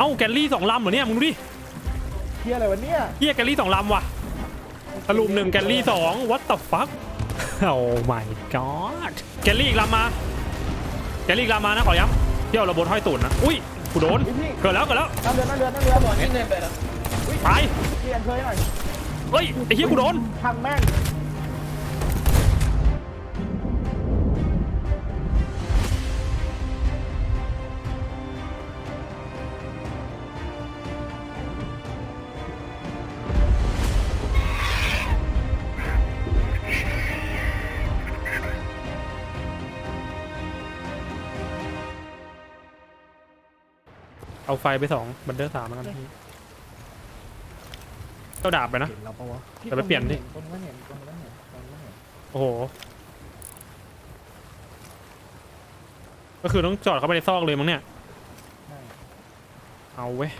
เอ้าแกลลี่สองลำเหรอเนี่ยมึงดูดิเฮียอะไรวะเนี่ยเฮียแกลลี่สองลำว่ะสรุปหนึ่งแกลลี่สอง what the fuck โอ้ my god แกลลี่อีกลำมาแกลลี่อีกลำมานะขอย้ำเที่ยวระบบห้อยตุ่นนะอุ้ยกูโดนพี่พี่เกิดแล้วเกิดแล้วนั่งเรือนั่งเรือนั่งเรือบอกนี่เดินไปแล้วตายพี่อันเคยหน่อยเฮ้ยไอ้เฮียกูโดนทางแม่ง เอาไฟไปสองบันเดอร์สามแล้วกันเจ้าดาบไปนะ เห็นเราปะวะแต่ไปเปลี่ยนดิตรงนั้นเห็นตรงนั้นเห็นตรงนั้นเห็นโอ้โห ก็คือต้องจอดเข้าไปในซอกเลยมั้งเนี่ย ใช่เอาเว้ย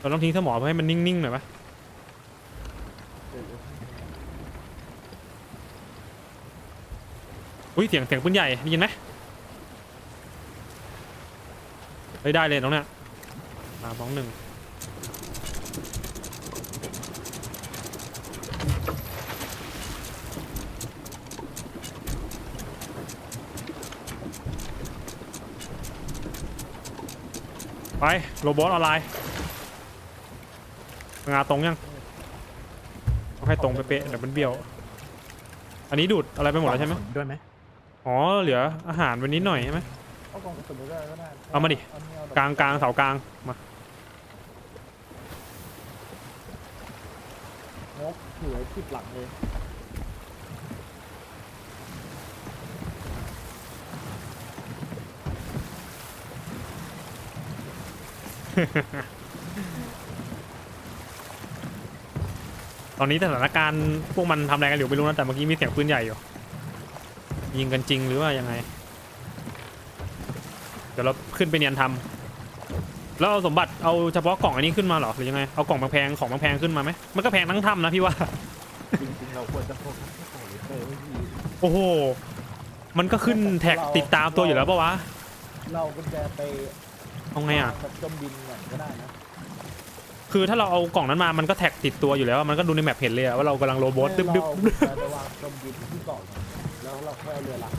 เราต้องทิ้งสมอเพื่อให้มันนิ่งๆหน่อยปะ เดี๋ยว อุ้ยเสียงเสียงปืนใหญ่ได้ยินไหมเฮ้ยได้เลยน้องเนี่ยสามสองหนึ่งไป โรบอทออนไลน์งานตรงยังต้องให้ตรงเป๊ะๆเดี๋ยวมันเบี้ยว อันนี้ดูดอะไรไปหมดแล้วใช่ไหม ด้วยไหม อ๋อเหลืออาหารไว้นิดหน่อยใช่ไหมเอากล่องกระสุนไปด้วยก็ได้เอามาดิ อันนี้เอแบบกลางกลางเสากลางมางกถือไว้ติดหลังเลยตอนนี้สถานการณ์พวกมันทำอะไรกันอยู่ไม่รู้นะแต่เมื่อกี้มีเสียงปืนใหญ่อยู่ ยิงกันจริงหรือว่ายังไง เดี๋ยวเราขึ้นไปเนียนทำแล้วเอาสมบัติเอาเฉพาะกล่องอันนี้ขึ้นมาเหรอหรือยังไงเอากล่องแพงๆของแพงๆขึ้นมาไหมมันก็แพงทั้งถ้ำนะพี่ว่าจริงๆเราควรจะโฟกัสที่ของลิเตอร์ไว้ที่โอ้โหมันก็ขึ้นแท็กติดตามตัวอยู่แล้วปะวะเรากุญแจไปเอาไงอะ แบบจมดินก่อนก็ได้นะ คือถ้าเราเอากล่องนั้นมามันก็แท็กติดตัวอยู่แล้ว มันก็ดูในแมปเห็นเลยอะว่าเรากำลังโรบอทดึ๊บดึ๊บเราเอากุญแจไปวางจมดินที่เกาะก่อนแล้วเราค่อยเอาเรือหลัก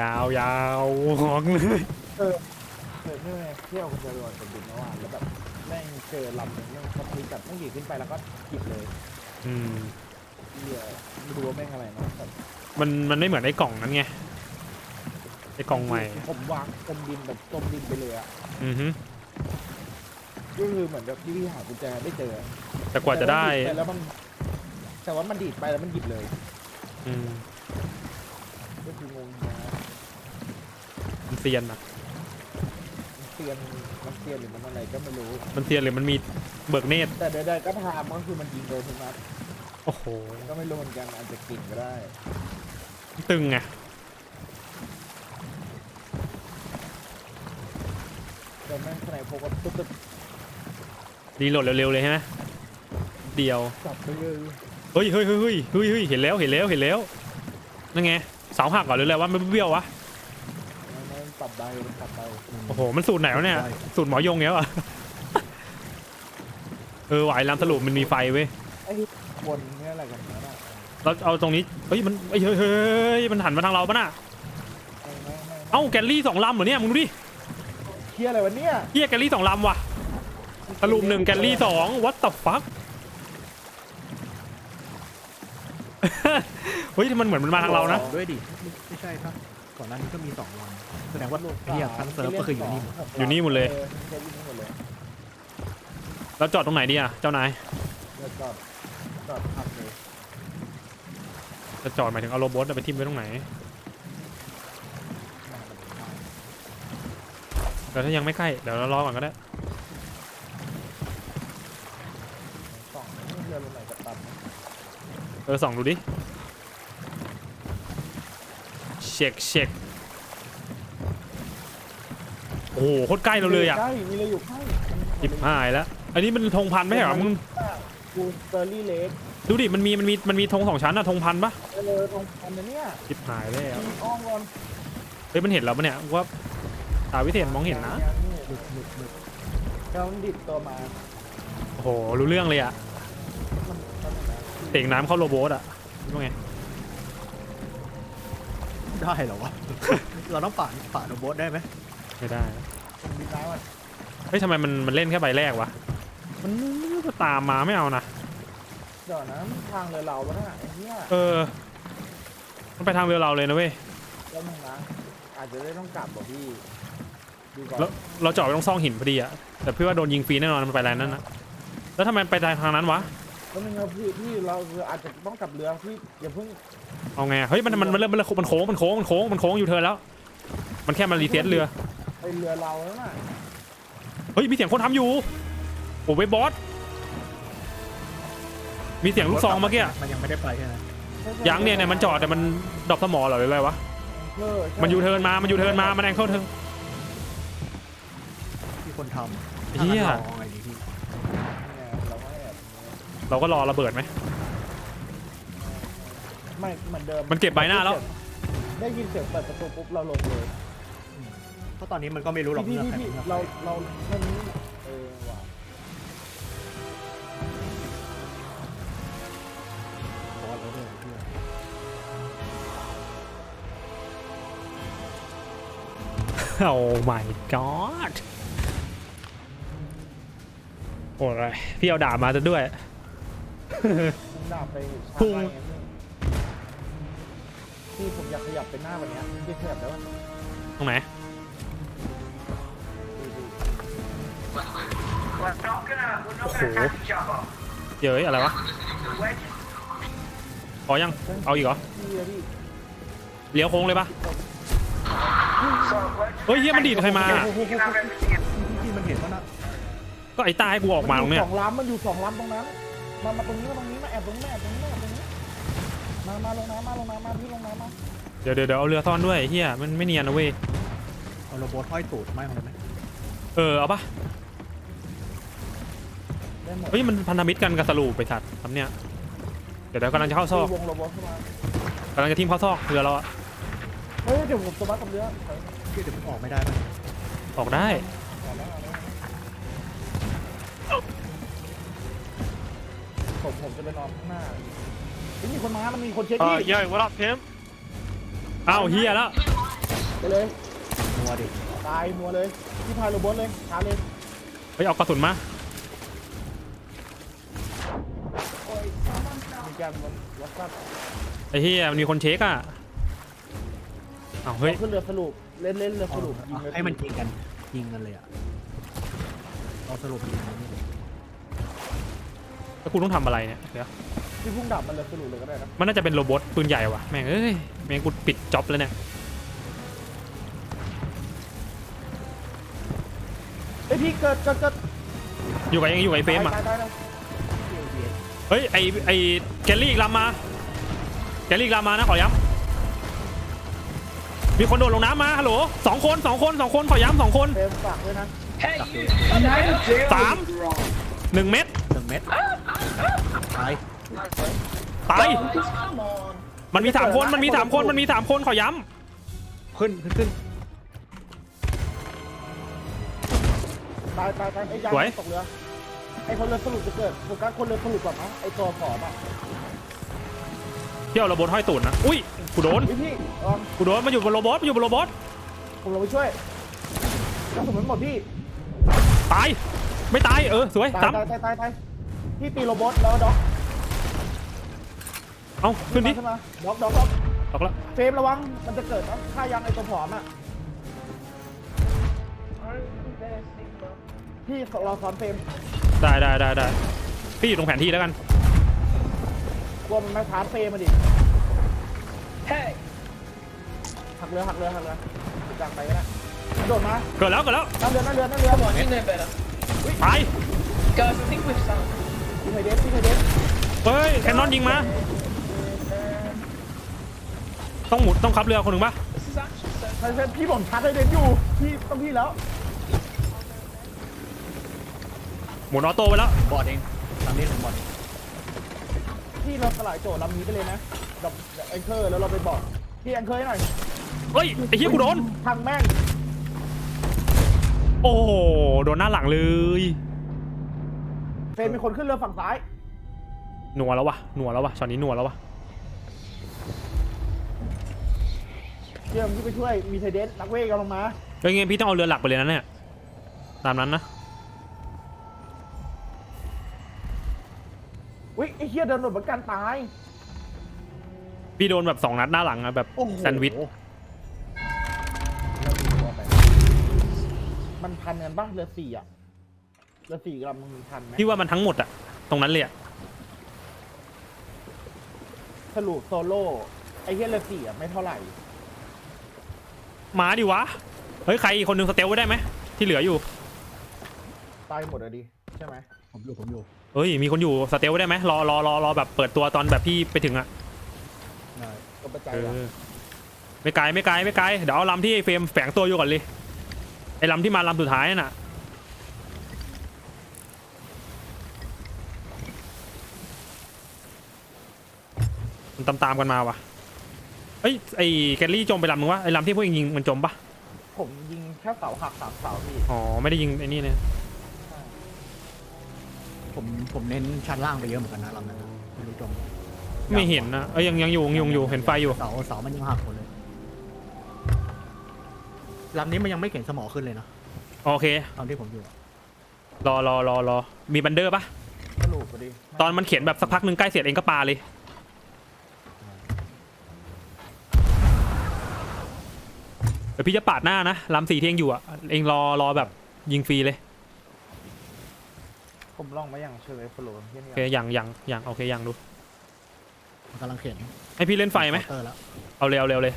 ยาวยาวหอกเลยเคยเนี่ยเที่ยวกุญแจไปวางจมดินเมื่อวานแล้วแบบแม่งเจอลำหนึ่งแม่งเขาพลิกแบบต้องหยิบขึ้นไปแล้วก็หยิบเลยอืมเรือไม่รู้ว่าแม่งอะไรเนาะแต่มันมันไม่เหมือนไอ้กล่องนั้นไงไอ้กล่องใหม่ผมวางจมดินแบบจมดินไปเลยอะอือฮึ ก็คือเหมือนแบบที่พี่หากุญแจไม่เจอแต่กว่าจะได้แต่แล้วมันแต่ว่ามันดีดไปแล้วมันหยิบเลยอืมก็คืองงนะมันเซียนอะมันเตียนมันเตียนหรือมันอะไรก็ไม่รู้ มันเซียนหรือมันมีเบิกเนตรแต่ใดๆก็ทำก็คือมันยิงโดนทุกนัดโอ้โหก็ไม่รู้เหมือนกันอาจจะเก่งก็ได้ ตึงไงแต่แม่งข้างในพวกก็ตุ๊บตุ๊บ รีโหลดเร็วๆเลยใช่ไหมเดียวจับไปเลยเฮ้ยเฮ้ยเฮ้ยเฮ้ยเฮ้ยเฮ้ยเห็นแล้วเห็นแล้วเห็นแล้วนั่นไงเสาหักก่อนหรืออะไรวะมันเบี้ยววะมันปรับได้มันปรับได้โอ้โหมันสูตรไหนวะเนี่ยสูตรหมอยงเนี้ยวะเออไหวายลำสรุปมันมีไฟเว้ยไอ้บนเนี่ยอะไรกันนะน่ะเราเอาตรงนี้เฮ้ยมันเฮ้ยเฮ้ยเฮ้ยมันหันมาทางเราปะน่ะไม่ไม่ไม่เอ้าแกลลี่สองลำเหรอเนี่ยมึงดูดิเฮียอะไรวะเนี่ยเฮียแกลลี่สองลำว่ะ สรุปหนึ่งแกลลี่สอง what the fuck เฮ้ยมันเหมือนมันมาทางเรานะด้วยดิไม่ไม่ใช่ครับก่อนหน้านี้ก็มีสองลำแสดงว่าไอ้เหี้ยทั้งเซิร์ฟก็คืออยู่นี่หมดอยู่นี่หมดเลยออใช่อยู่นี่หมดเลยแล้วจอดตรงไหนดีอะเจ้านายเดี๋ยวจอดจอดพักเลยจะจอดหมายถึงเอาโรบอทไปทิมไว้ตรงไหนแต่ถ้ายังไม่ใกล้เดี๋ยวเรารอก่อนก็ได้ สองเรือลงไหนกับตันนะ เออส่องดูดิ เช็คเช็คโอ้โหโคตรใกล้เราเลยอะใกล้มีเลยอยู่ใกล้จิบหายแล้ว อันนี้มันธงพันไม่ใช่เหรอมึงกูสเตอร์ลี่เล็กดูดิมันมีมันมีมันมีธงสองชั้นอะธงพันปะเออตรงอันเนี้ยชิบหายแล้วมีอ้อมก่อนเฮ้ยมันเห็นแล้วปะเนี่ยว่าตาวิเศษมองเห็นนะหมึกหมึกหมึกเราดิดตัวมาโอ้โหรู้เรื่องเลยอะมันมันนะ เตะน้ำเข้าโรโบทอะว่าไงได้เหรอวะ เราต้องป่าดป่าดโรบอทได้ไหมไม่ได้มันดิดน้ำมันเฮ้ยทำไมมันมันเล่นแค่ใบแรกวะมันก็ตามมาไม่เอานะเดี๋ยวนะมันทางเรือเราปะน่ะไอ้เนี้ยเออ มันไปทางเรือเราเลยนะเว้ยแล้วมึงนะอาจจะได้ต้องกลับบ่พี่ดูก่อนแล้วเราเจาะไปตรงซ่องหินพอดีอะแต่พี่ว่าโดนยิงฟรีแน่นอนมันไปแรงนั้นนะแล้วทำไมไปทางนั้นวะ แล้วมึงเอาพี่พี่เราเราอาจจะต้องกลับเรือพี่อย่าเพิ่งเอาไงอะเฮ้ยมันมันมันเริ่มมันเริ่มมันโค้งมันโค้งมันโค้งมันโค้งอยู่เธอแล้ว มันแค่มารีเซ็ตเรือ ไปเรือเราแล้วน่ะเฮ้ยมีเสียงคนทำอยู่โอ้เว็บบอสมีเสียงลูกซองเมื่อกี้อะมันยังไม่ได้ไปใช่ไหมยังเนี่ยเนี่ยมันจอดแต่มันดรอปสมอเหรอหรืออะไรวะเออใช่มันยูเทิร์นมามันยูเทิร์นมามันแองเคิลเทิร์นที่คนทำเหี้ยถ้ามันลองอะไรอย่างงี้พี่เนี่ย เราก็รอระเบิดไหม ไม่เหมือนเดิมมันเก็บใบหน้าแล้ว ได้ยินเสียงเปิดประตูปุ๊บเราลงเลยเพราะตอนนี้มันก็ไม่รู้หรอกพี่เลือกพี่ใครพี่เลือกใครเราเราแค่นี้เออว่ะบอสแล้วด้วยเพื่อนโอ้ my god โอ้ยพี่เอาดาบมาจะด้วยมัน ดาบไปช้าพุ่งไปไงพี่พี่ผมอยากขยับไปหน้าวันเนี้ยพี่ขยับได้ปะตรงไหนพี่พี่ We're not gonna, we're not gonna catch each other. เย้ยอะไรวะ Wedge. พอยังเอาอีกเหรอพี่อะพี่เลี้ยวโค้งเลยปะ So wedge. เฮ้ยเฮียมันดีดใครมา You can have everything in. ที่มันเห็นว่าน่ะก็ไอ้ตายกูออกมาตรงเนี้ยสองล้ำมันอยู่สองล้ำตรงนั้น มามาตรงนี้มาตรงนี้มาแอบตรงนี้มาแอบตรงนี้มาแอบตรงนี้มามาลงน้ำมาลงน้ำมาพี่ลงน้ำมาเดี๋ยวเดี๋ยวเดี๋ยวเอาเรือซ่อนด้วยเฮียมันไม่เนียนนะเว้ย เอาโรบอทห้อยตูดไม่ของเลยไหมเออ เอาปะได้หมดเฮ้ยมันพันธมิตรกันกับสลูปไปสัตว์ทำเนี่ย เดี๋ยวเดี๋ยวกำลังจะเข้าซอกวงโรบอทเข้ามากำลังจะทิ่มเข้าซอกเรือเราอะเฮ้ยเดี๋ยวผมสมัครกับเรือพี่เดี๋ยวมันออกไม่ได้ไหมออกได้เอาแล้วเอาแล้ว ผมผมจะไปนอนข้างหน้าเฮ้ยมีคนมามันมีคนเช็คที่ Uh, yo, what up, Pim? อ้าวเฮียแล้วไปเลยมัวดิตายมัวเลยที่พายโรบอทเลยช้าเลยเฮ้ยเอากระสุนมามีการวัดซับไอ้เฮียมันมีคนเช็คอะอ้าวเฮ้ย ขึ้นเรือสรุปเล่นเล่นเรือสเอารุปยิงเลยให้มันยิงกันยิงกันเลยอะเราสรุปยิงกันนี่เลย แล้วกูต้องทำอะไรเนี่ยเดี๋ยวพี่พุ่งดับมันเรือสรุปเลยก็ได้นะมันน่าจะเป็นโรบอทปืนใหญ่ว่ะแม่งเอ้ยแม่งกูปิดจ็อบแล้วเนี่ยเฮ้ยพี่เกิดเกิดเกิดอยู่กับยังอยู่กับไอ้เฟรมอะตายตายตายเฮ้ยไอ้ไอ้แกลลี่อีกลำมาแกลลี่อีกลำมานะขอย้ำมีคนโดดลงน้ำมาฮัลโหลสองคนสองคนสองคนขอย้ำสองคน เฟรมฝากด้วยนะ Hey, you. Damn. สามหนึ่งเม็ดหนึ่งเม็ดตายตาย Come on. มันมีสามคนมันมีสามคนมันมีสามคนขอย้ขึ้นขึ้นขึ้นตายตายตายไอ้ยางตกเรือไอ้คนเรือสรุปจะเกิดโฟกัสคนเรือสรุปก่อนนะไอ้ตัวผอมอะำเที่ยวโรบอทห้อยตูดนะอุ้ยกูโดนพี่พี่ลองกูโดนมันอยู่บนโรบอทมันอยู่บนโรบอทผมลงไปช่วยกระสุนมันหมดพี่ตายไม่ตายเออสวยตายซ้ำตายตายตายตาย พี่ตีโรบอทแล้วด็อกเอาขึ้นดิขึ้นมาด็อกด็อกด็อกออกแล้วเฟรมระวังมันจะเกิดนะฆ่ายังไอ้ตัวผอมอะพี่เราซ้อนเฟรมได้ได้ได้ได้พี่อยู่ตรงแผนที่แล้วกันกลัวมันมาชาร์จเฟรมมาดิ Hey. หักเรือหักเรือหักเรือจังไปก็ได้กระโดดมาเกิดแล้วเกิดแล้วนั่งเรือนั่งเรือนั่งเรือ Come on, you know better. ตาย Guys, I think we've found. พี่ไทยเดฟพี่ไทยเดฟเฮ้ยแคนนอนยิงมา ต้องหมุนต้องขับเรือคนหนึ่งปะ This is actually so. ไทยเดฟพี่ผมชาร์จไทยเดฟอยู่ พี่ต้องพี่แล้ว หมุนออโต้ไปแล้ว บอดเองลำนี้ผมบอดที่เราสลายโจทย์ลำนี้ไปเลยนะกับแองเกอร์แล้วเราไปบอกพี่แองเกอร์ให้หน่อย เฮ้ย ไอ้เหี้ยกูโดน ทางแม่ง โอ้โหโดนหน้าหลังเลย เฟรมมีคนขึ้นเรือฝั่งซ้าย หนัวแล้ววะหนัวแล้ววะช็อตนี้หนัวแล้ววะเชื่อมที่ไปช่วยมีไทเดนนักเวทกำลังมาเฮ้ยงั้นพี่ต้องเอาเรือหลักไปเลยนะเนี่ย ตามนั้นนะอุ้ยไอ้เฮียเดินหนดเหมือนกันตาย พี่โดนแบบสองนัดหน้าหลังอะแบบโอ้โห แซนด์วิชแล้วดูตัวไปมันพันกันปะเรือสี่อะ เรือสี่ลำมันมีพันไหมพี่ว่ามันทั้งหมดอะตรงนั้นเลยอะสรุปโซโล่ไอ้เฮียเรือสี่อะไม่เท่าไหร่มาดิวะ เฮ้ย ใครอีกคนนึงสเตลไว้ได้ไหม ที่เหลืออยู่ ตายหมดอะดิใช่ไหมผมอยู่ผมอยู่เฮ้ย มีคนอยู่สเตลไว้ได้ไหมรอรอรอรอแบบเปิดตัวตอนแบบพี่ไปถึงอะได้ก็ประจายเอละอไม่ไกลไม่ไกลไม่ไกลเดี๋ยวเอาลำที่ไอ้เฟรมแฝงตัวอยู่ก่อนเลยไอ้ลำที่มาลำสุดท้ายน่ะ มันตามตามๆกันมาวะเฮ้ยไอ้แกลลี่จมไปลำมึงวะไอ้ลำที่พวกเองยิงมันจมปะผมยิงแค่เสาหักสามเสาพี่ อ๋อไม่ได้ยิงไอ้นี่เนี่ยผมผมเน้นชั้นล่างไปเยอะเหมือนกันนะลำนั้นนะไม่รู้จมไม่เห็นนะเอ้ยยังยังอยู่ยังอยู่เห็นไฟอยู่ เสาเสามันยังหักหมดเลยลำนี้มันยังไม่เข็นสมอขึ้นเลยนะโอเค ตอนที่ผมอยู่อะรอรอรอรอมีบันเดอร์ปะสรุปพอดีตอนมันเขียนแบบสักพักหนึ่งใกล้เสร็จเองก็ปาเลย ดี๋ยวพี่จะปาดหน้านะลำสีที่เองอยู่อะ เองรอรอแบบยิงฟรีเลย ผมลองมาอย่างเชยฟลโลที่โอนี่เคอย่างอย่างอย่างโอเคอย่างดู มันกำลังเข็นให้พี่เล่นไฟไหม เคาน์เตอร์แล้วเอาเร็วเร็วเลย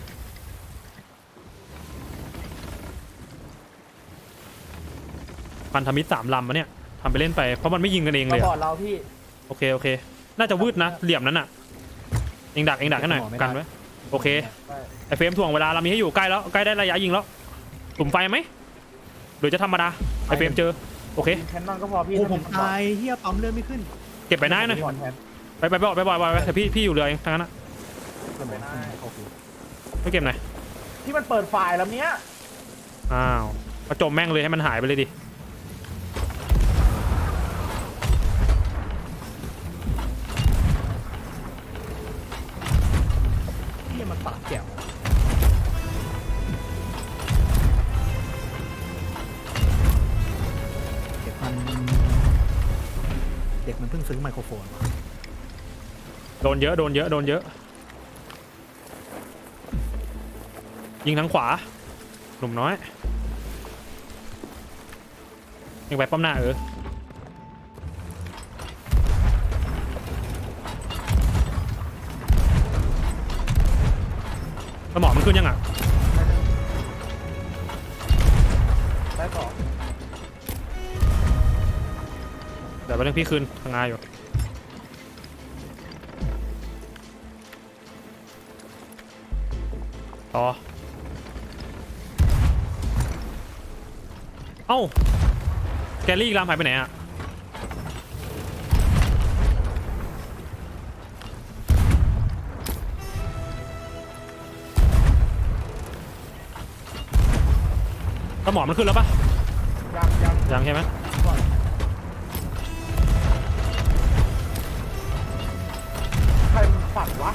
พันธมิตรสามลำมะเนี่ยทำไปเล่นไป เพราะมันไม่ยิงกันเองมาเลยบออะดเราพี่โอเคโอเค น่าจะวืดนะ เหลี่ยมนั้นอะ เองดักเองดักให้หน่อยกันไว้ โอเคได้ไอเฟรมถ่วงเวลาเรามีให้อยู่ใกล้แล้วใกล้ได้ระยะยิงแล้วกลุ่มไฟไหมหรือจะธรรมดาไอเฟรมเจอโอเคแคนนอนก็พอพี่โอ้ผมตายเฮียปั๊มเลือดไม่ขึ้น เก็บไปได้หน่อยบอดแทนไปไปบ่อยไปบ่อยไปบ่อยแต่พี่พี่อยู่เรือเองทางนั้นนะเก็บไปได้โอเคไม่เก็บหน่อยที่มันเปิดไฟล์แล้วเนี้ยอ้าวก็จมแม่งเลยให้มันหายไปเลยดิ นเยอะโดนเยอะโดนเยอะ ยิงทางขวา หนุ่มน้อยยังไปป้อมหน้าเออสมองมันขึ้นยังอะได้สองเดี๋ยวไปเรื่องพี่คืนทางงานอยู่ ต่อ เอ้า แกลลี่อีกลามหายไปไหนอะสมองมันขึ้นแล้วปะยังยังยังใช่ไหมก่อนใครมันฝันวะ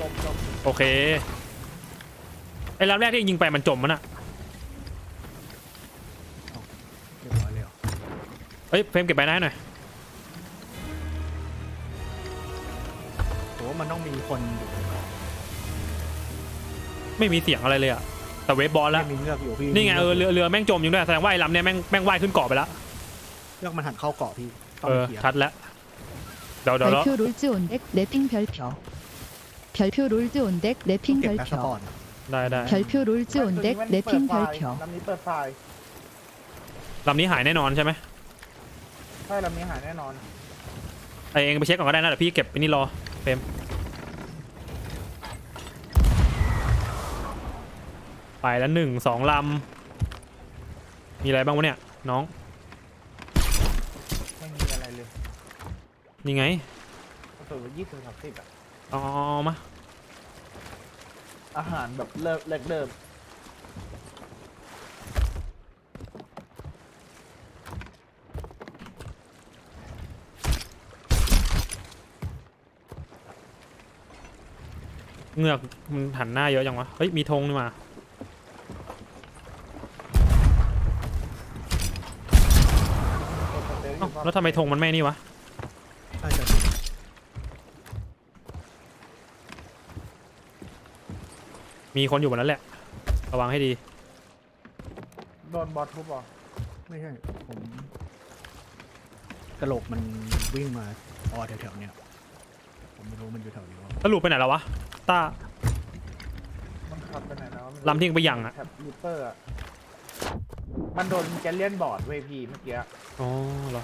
จมจมจม โอเค ไอ้ลำแรกที่ยิงไปมันจมมันอะ เรียบร้อยเลยเหรอ เฮ้ย เฟรมเก็บไปได้หน่อย ผมว่ามันต้องมีคนอยู่ ไม่มีเสียงอะไรเลยอะแต่เวฟบอลแล้ว ไม่มีเงือกอยู่พี่ นี่ไงเออเรือเรือแม่งจมอยู่ด้วยแสดงว่าไอ้ลำเนี้ยแม่งแม่งว่ายขึ้นเกาะไปแล้ว เงือกมันหันเข้าเกาะพี่ต้อง เออ เคลียร์ ชัดแล้ว เดี๋ยวเดี๋ยวแล้ว 별표 롤즈 온덱 래핑 별표 별표 롤즈 온덱 랩핑 เก็บแม็กซ์ก่อ 별표 นได้ได้ 별표 롤즈 온덱 ตัว 랩핑 นี้นเดไฟล์ 별표 ลำนี้เปิดไฟล์ลำนี้หายแน่นอนใช่ไหมใช่ลำนี้หายแน่นอนไอเองไปเช็คก่อนก็ได้นะเดี๋ยวพี่เก็บไปนี่รอเฟรมไปแล้วหนึ่งสองลำมีอะไรบ้างวะเนี่ยน้องไม่มีอะไรเลยนี่ไงสุนยี่สิบสามสิบอะอาอมา อาหารแบบเลิกเลิกเดิมเงือกมันหันหน้าเยอะจังวะ เฮ้ย มีธงนี่มา เอ้าแล้วทำไมธงมันไม่นี่วะ ใช่จะ มีคนอยู่บนนั้นแหละ ระวังให้ดี โดนบอสทุบเหรอไม่ใช่ ผมกระโหลกมันวิ่งมาออแถวๆเนี้ยผมไม่รู้มันอยู่แถวนี้ว่าสรุปไปไหนแล้ววะต้า มันขับไปไหนแล้วลำทิ้งไปยังอะ แท็บลิปเปอร์อะมันโดนแกลเลียนบอร์ดเวยพีเมื่อกี้ อ๋อเหรอ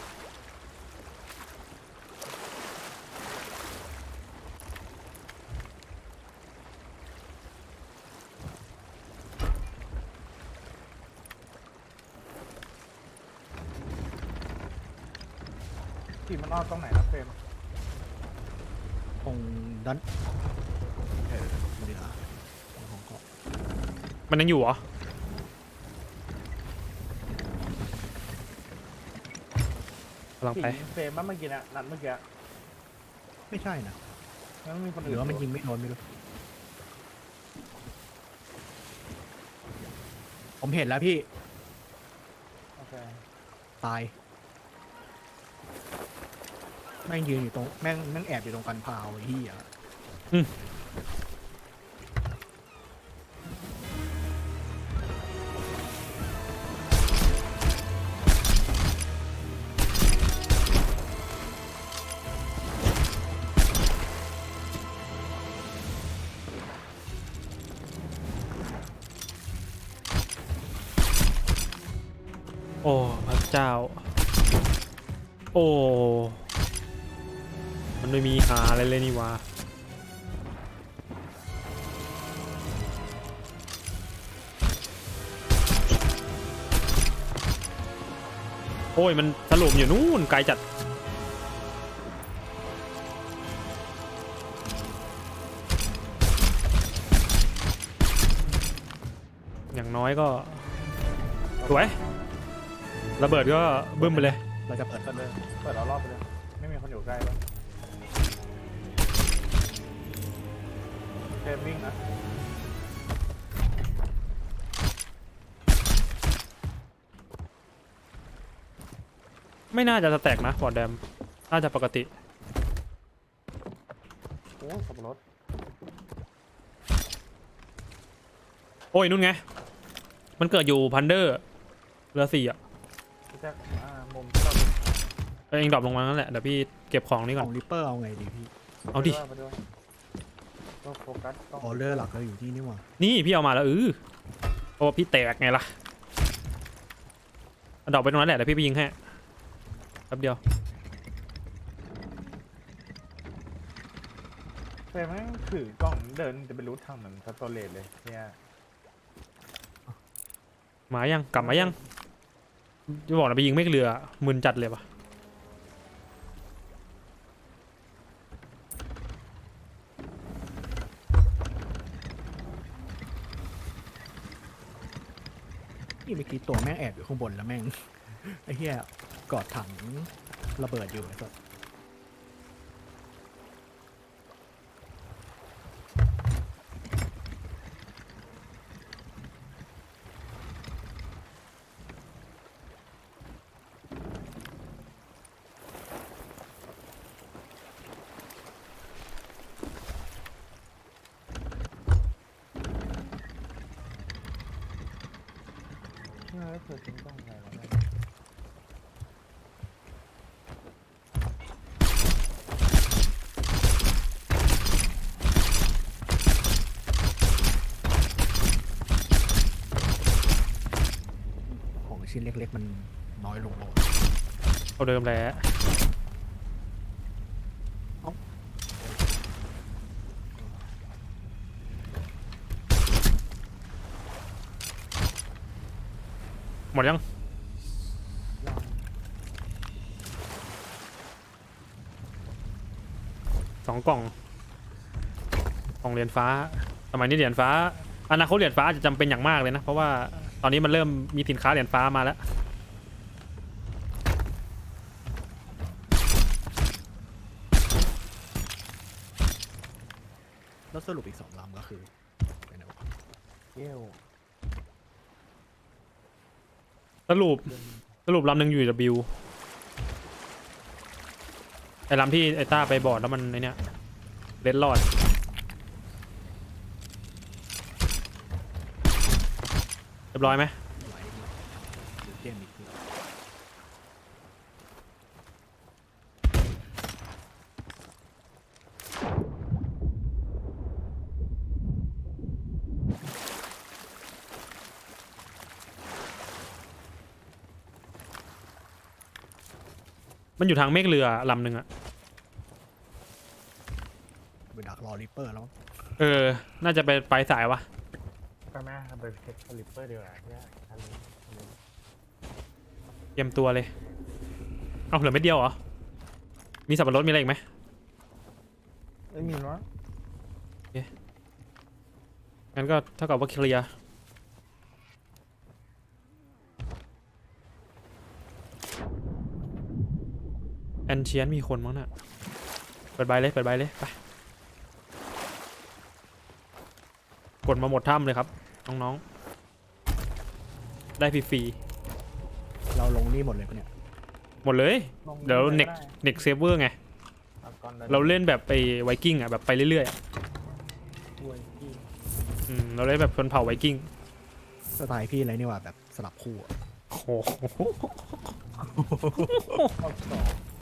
มันอ้อมตรงไหนนะเฟรมตรงด้านเออดูดิละของเกาะมันยังอยู่เหรอ กำลังที่ไป ยิงเฟรมเมื่อกี้นะนัดเมื่อกี้ไม่ใช่นะแล้วมันมีคนหอื่รืนอว่ามันยิงไม่โดนไม่รู้ผมเห็นแล้วพี่โอเคตาย แม่งยืนอยู่ตรงแม่งแม่งแอบอยู่ตรงกันพาวไอ้ที่อะโอ้ พระเจ้า โอ้ มันไม่มีหาอะไรเลยนี่วะโอ้ย มันถล่มอยู่นู่นไกลจัด อย่างน้อยก็สวยระเบิดก็บึ้มไปเลย เราจะเปิดเปิดเลย เปิดเอารอบไปเลย ไม่มีคนอยู่ใกล้แล้ วเฟรมวิ่งนะไม่น่าจะสแต็กนะฟอร์ดแดม น่าจะปกติ โอ้สับปะรดโอ้ยนู่นไง มันเกิดอยู่พันเดอร์เรือสี่อะพี่แจ็คอ่ามุมเข้าเอ้ยเองดรอปลงมานั่นแหละ เดี๋ยวพี่เก็บของนี้ขก่ออนงริปเปอร์เอาไงดีพี่ เอาดิ ไปด้วย ก็โฟกัสต้องออเดอร์หลักเราอยู่ที่นี่หว่านี่พี่เอามาแล้วเออโอ้พี่แตกไงล่ะเอาดรอปไปตรงนั้นแหละเดี๋ยวพี่ไปยิงให้แป๊บเดียวเฟรมแม่งถือกล่องเดินจะไปรู้ทางเหมือนสโตเลตเลยเนี่ยมายังกลับมายังจะบอกนะไปยิงไม่เรือมึนจัดเลยปะ เมื่อกี้ตัวแม่งแอบอยู่ข้างบนแล้วแม่งไอ้เหี้ยกอดถังระเบิดอยู่ไอ้สัส เชื่อแล้วเธอทิ้งกล่องไหนวะเนี่ยของชิ้นเล็กๆมันน้อยลงลงเอาเดิมแหล้วหมดยัง ยัง สองกล่องกล่องเหรียญฟ้าสมัยนี้เหรียญฟ้าอนาคตเหรียญฟ้าอาจจะจำเป็นอย่างมากเลยนะ เพราะว่าตอนนี้มันเริ่มมีสินค้าเหรียญฟ้ามาแล้วแล้วสรุปอีกสองลำก็คือไปไหนวะเยี่ยวสรุปสรุปลำหนึ่งอยู่ W ไอ้ลำที่ไอ้ต้าไปบอดแล้วมันไอ้เนี้ยเล็ดรอด เรียบร้อยไหมมันอยู่ทางเมฆเรือลำหนึ่งอะ ไปดักรอริปเปอร์แล้วมั้งเออ น่าจะไปไปสายวะไปไหมไปเช็คสลิปเปอร์ดีกว่าเนี่ยอันนี้เตรียมตัวเลย เอาเหลือไม่เดียวเหรอ มีสับปะรดมีอะไรอีกไหมไม่มีเนาะงั้นก็เท่ากับว่าเคลียร์แอนเชียนมีคนมั้งน่ะ เปิดใบเลย เปิดใบเลย ไป กดมาหมดถ้ำเลยครับ น้องๆ ได้ฟรีเราลงนี่หมดเลยปะเนี่ย ๆหมดเลย เดี๋ยวเน็กเน็กเซฟเวอร์ไง เราเล่นแบบไปไวกิ้งอะแบบไปเรื่อยๆอะอืมเราเล่นแบบชนเผ่าไวกิ้งสไตล์พี่อะไรนี่หว่าแบบสลับคู่อะโอ้โหเอาสอง